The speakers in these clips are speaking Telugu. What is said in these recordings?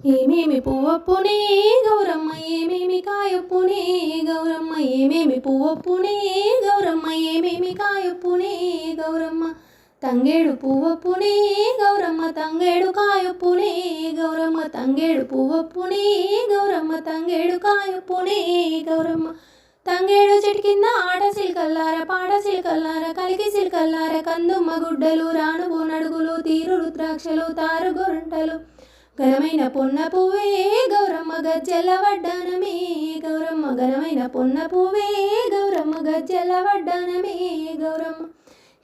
ఏమేమి పువ్వప్పునే గౌరమ్మ ఏమేమి కాయప్పునే గౌరమ్మ ఏమేమి పువ్వప్పునే గౌరమ్మ ఏమేమి కాయప్పునే గౌరమ్మ. తంగేడు పువ్వప్పునే గౌరమ్మ తంగేడు కాయొప్పునే గౌరమ్మ తంగేడు పువ్వప్పునే గౌరమ్మ తంగేడు కాయొప్పునే గౌరమ్మ. తంగేడు చెట్టు కింద ఆట సిల్కల్లార పాట సిల్కల్లార కలికి సిల్కల్లార కందుమ్మ గుడ్డలు రాణువు నడుగులు తీరు రుద్రాక్షలు తారు గొరంటలు ఘనమైన పొన్న పువ్వే గౌరమ్మ గజ్జల వడ్డానమే. గౌరమ్మ ఘనమైన పొన్న పువ్వే గౌరమ్మ గజ్జల వడ్డానమే. గౌరమ్మ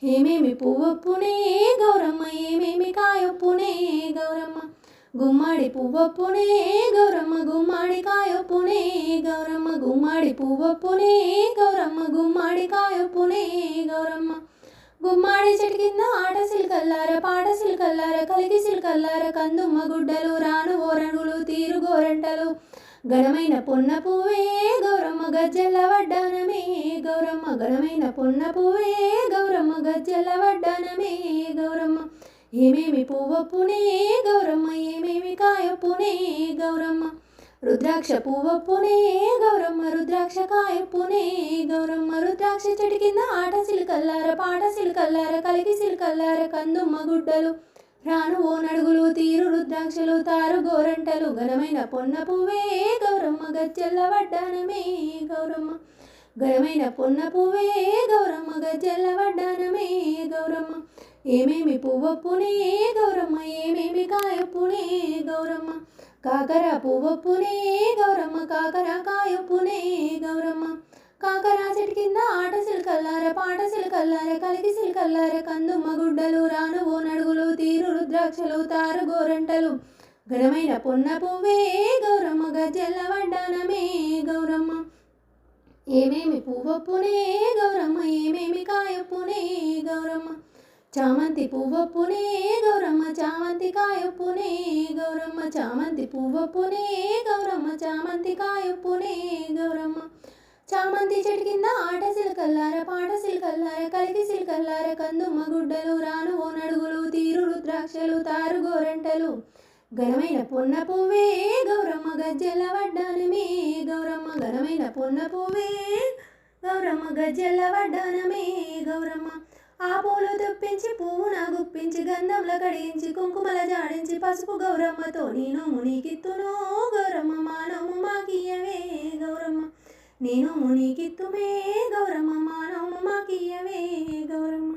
ఏమేమి పువ్వొప్పునే గౌరమ్మ ఏమేమి కాయొప్పునే గౌరమ్మ గుమ్మడి పువ్వొప్పునే గౌరమ్మ గుమ్మడి కాయొప్పునే గౌరమ్మ గుమ్మడి పువ్వొప్పునే గౌరమ్మ గుమ్మడి కాయొప్పునే గౌరమ్మ గుమ్మాడి చెట్టు కింద ఆట సిల్కల్లార పాట సిల్కల్లార కలిగి సిల్కల్లార కందుమ్మ గుడ్డలు రాను ఓరణులు తీరు గోరంటలు. ఘనమైన పొన్న పువ్వే గౌరమ్మ గజ్జెల వడ్డానమే. గౌరమ్మ ఘనమైన పొన్న పువ్వే గౌరమ్మ గజ్జల వడ్డానమే. గౌరమ్మ ఏమేమి పువ్వప్పునే? గౌరమ్మ ఏమేమి కాయప్పునే? గౌరమ్మ రుద్రాక్ష పువ్వప్పునే గౌరమ్మ రుద్రాక్ష కాయప్పునే గౌరమ్మ రుద్రాక్ష చెట్టు కింద ఆట సిల్కల్లార పాట సిల్కల్లార కలిగి సిల్కల్లార కందుమ్మ గుడ్డలు. రాను ఓ నడుగులు తీరు రుద్రాక్షలు తారు గోరంటలు. ఘనమైన పొన్న పువ్వే గౌరమ్మ గజ్జల్ల వడ్డానమే గౌరమ్మ. ఘనమైన పొన్న పువ్వే గౌరమ్మ గజ్జల్ల వడ్డానమే గౌరమ్మ. ఏమేమి పువ్వప్పునే గౌరమ్మ ఏమేమి కాయప్పునే గౌరమ్మ. కాకర పువ్వొప్పునే గౌరమ్మ కాకర కాయప్పునే గౌరమ్మ. కాకర చెట్టు కింద ఆట సిల్కల్లార పాట సిల్కల్లార కలిగి సిల్కల్లార కందుమ్మ గుడ్డలు రాను ఓ నడుగులు తీరు రుద్రాక్షలు తారు గోరంటలు. ఘనమైన పొన్న పువ్వే గౌరమ్మ గజ్జెల్ల వడ్డానమే గౌరమ్మ. ఏమేమి పువ్వప్పునే గౌరమ్మ ఏమేమి కాయప్పునే గౌరమ్మ. చామంతి పువ్వప్పునే గౌరమ్మ చామంతి కాయొప్పునే గౌరమ్మ చామంతి పువ్వప్పునే గౌరమ్మ చామంతి కాయొప్పునే గౌరమ్మ. చామంతి చెట్టు కింద ఆట సిల్కల్లార పాట సిల్కల్లార కలికి సిల్కల్లార కందుమ్మ గుడ్డలు రాను ఓ నడుగులు తీరు రుద్రాక్షలు తారు గోరంటలు. ఘనమైన పొన్న పువ్వే గౌరమ్మ గజ్జెల వడ్డానమే గౌరమ్మ ఘనమైన పొన్న పువ్వే గౌరమ్మ గజ్జెల వడ్డానమే గౌరమ్మ. ఆ పూలు తుప్పించి పువ్వున గుప్పించి గంధంలో కడిగించి కుంకుమల జాడించి పసుపు గౌరమ్మతో నేను మునికిత్తును గౌరమ్మ మానము మాకియవే గౌరమ్మ. నేను మునికిత్తుమే గౌరమ్మ మానము మాకియవే గౌరమ్మ.